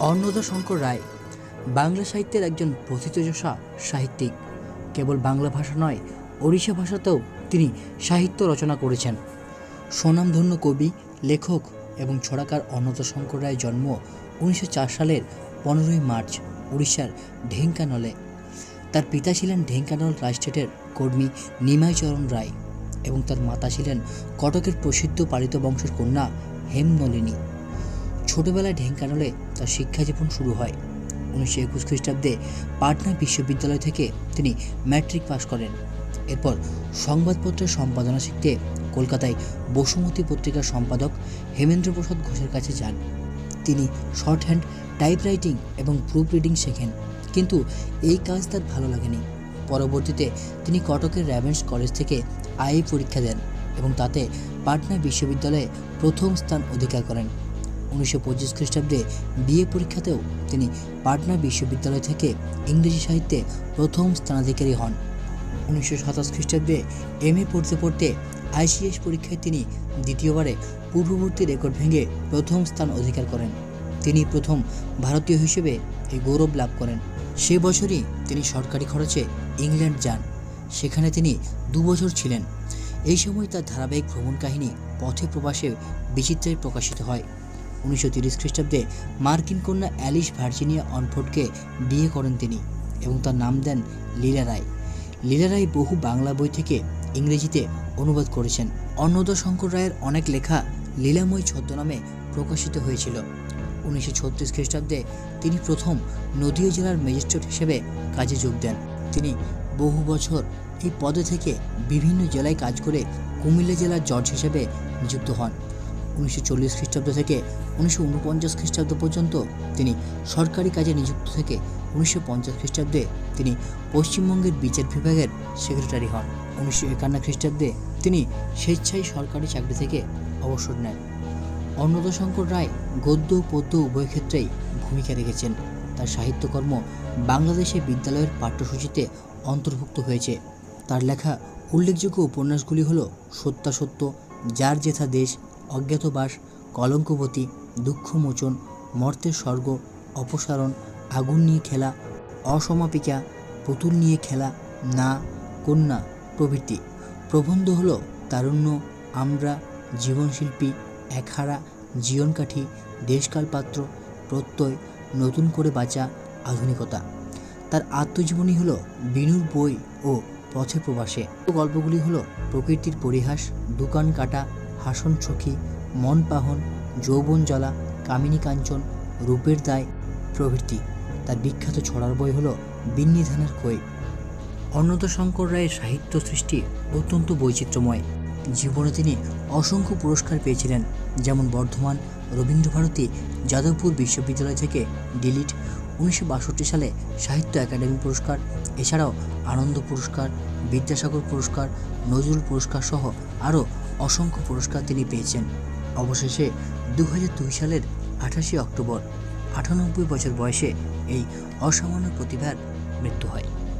অন্নদা শঙ্কর রায়, বাংলা সাহিত্যের একজন প্রথিতযশা সাহিত্যিক। কেবল বাংলা ভাষা নয়, ওড়িশা ভাষাতেও তিনি সাহিত্য রচনা করেছেন। স্বনামধন্য কবি, লেখক এবং ছড়াকার অন্নদা শঙ্কর রায়ের জন্ম উনিশশো চার সালের পনেরোই মার্চ উড়িষ্যার ঢেঙ্কানলে। তার পিতা ছিলেন ঢেঙ্কানল রাজস্টেটের কর্মী নিমাইচরণ রায় এবং তার মাতা ছিলেন কটকের প্রসিদ্ধ পালিত বংশের কন্যা হেমনলিনী। ছোটবেলায় ঢেঙ্কানলে তার শিক্ষা জীবন শুরু হয়। উনিশশো একুশ খ্রিস্টাব্দে পাটনা বিশ্ববিদ্যালয় থেকে তিনি ম্যাট্রিক পাশ করেন। এরপর সংবাদপত্রের সম্পাদনা শিখতে কলকাতায় বসুমতী পত্রিকার সম্পাদক হেমেন্দ্র প্রসাদ ঘোষের কাছে যান। তিনি শর্ট হ্যান্ড টাইপরাইটিং এবং প্রুফ রিডিং শেখেন, কিন্তু এই কাজ তার ভালো লাগেনি। পরবর্তীতে তিনি কটকের র্যাভেন্স কলেজ থেকে আইএ পরীক্ষা দেন এবং তাতে পাটনা বিশ্ববিদ্যালয়ে প্রথম স্থান অধিকার করেন। উনিশশো পঁচিশ খ্রিস্টাব্দে বিএ পরীক্ষাতেও তিনি পাটনা বিশ্ববিদ্যালয় থেকে ইংরেজি সাহিত্যে প্রথম স্থানাধিকারী হন। উনিশশো সাতাশ খ্রিস্টাব্দে এম এ পড়তে পড়তে আইসিএস পরীক্ষায় তিনি দ্বিতীয়বারে পূর্ববর্তী রেকর্ড ভেঙে প্রথম স্থান অধিকার করেন। তিনি প্রথম ভারতীয় হিসেবে এই গৌরব লাভ করেন। সে বছরই তিনি সরকারি খরচে ইংল্যান্ড যান। সেখানে তিনি দু বছর ছিলেন। এই সময় তার ধারাবাহিক ভ্রমণ কাহিনী পথে প্রবাসে বিচিত্রায় প্রকাশিত হয়। উনিশশো তিরিশ খ্রিস্টাব্দে মার্কিন কন্যা অ্যালিস ভার্জিনিয়া অনফোর্ডকে বিয়ে করেন তিনি এবং তার নাম দেন লীলা রায়। লীলা রায় বহু বাংলা বই থেকে ইংরেজিতে অনুবাদ করেছেন। অন্নদা শঙ্কর রায়ের অনেক লেখা লীলাময় ছদ্মনামে প্রকাশিত হয়েছিল। উনিশশো ছত্রিশ খ্রিস্টাব্দে তিনি প্রথম নদীয়া জেলার ম্যাজিস্ট্রেট হিসেবে কাজে যোগ দেন। তিনি বহু বছর এই পদে থেকে বিভিন্ন জেলায় কাজ করে কুমিল্লা জেলার জজ হিসেবে নিযুক্ত হন। উনিশশো চল্লিশ খ্রিস্টাব্দ থেকে উনিশশো উনপঞ্চাশ খ্রিস্টাব্দ পর্যন্ত তিনি সরকারি কাজে নিযুক্ত থেকে উনিশশো পঞ্চাশ খ্রিস্টাব্দে তিনি পশ্চিমবঙ্গের বিচার বিভাগের সেক্রেটারি হন। উনিশশো একান্ন খ্রিস্টাব্দে তিনি স্বেচ্ছায় সরকারি চাকরি থেকে অবসর নেন। অন্নদাশঙ্কর রায় গদ্য পদ্য উভয় ক্ষেত্রেই ভূমিকা রেখেছেন। তার সাহিত্যকর্ম বাংলাদেশে বিদ্যালয়ের পাঠ্যসূচিতে অন্তর্ভুক্ত হয়েছে। তার লেখা উল্লেখযোগ্য উপন্যাসগুলি হল সত্যাসত্য, যার জেথা দেশ অজ্ঞাতবাস, কলঙ্কবতী, দুঃখমোচন, মর্তের স্বর্গ, অপসারণ, আগুন নিয়ে খেলা, অসমাপিকা, পুতুল নিয়ে খেলা, না, কন্যা প্রভৃতি। প্রবন্ধ হল তারুণ্য, আমরা, জীবনশিল্পী, একহারা, জীবনকাঠি, দেশকালপাত্র, প্রত্যয়, নতুন করে বাঁচা, আধুনিকতা। তার আত্মজীবনী হলো বিনুর বই ও পথে প্রবাসে। গল্পগুলি হলো প্রকৃতির পরিহাস, দোকান কাটা হাসন সখী, মন পাহন, যৌবন জ্বালা, কামিনী কাঞ্চন, রূপের দায়, প্রভৃতি। তার বিখ্যাত ছড়ার বই হল বিন্নি ধানের খই। অন্নদা শঙ্কর রায়ের সাহিত্য সৃষ্টি অত্যন্ত বৈচিত্র্যময়। জীবনে তিনি অসংখ্য পুরস্কার পেয়েছিলেন, যেমন বর্ধমান, রবীন্দ্রভারতী, যাদবপুর বিশ্ববিদ্যালয় থেকে ডিলিট, উনিশশো বাষট্টি সালে সাহিত্য একাডেমি পুরস্কার, এছাড়াও আনন্দ পুরস্কার, বিদ্যাসাগর পুরস্কার, নজরুল পুরস্কার সহ আরও অসংখ্য পুরস্কার তিনি পেয়েছেন। অবশেষে দু সালের আঠাশে অক্টোবর আটানব্বই বছর বয়সে এই অসামান্য প্রতিভার মৃত্যু হয়।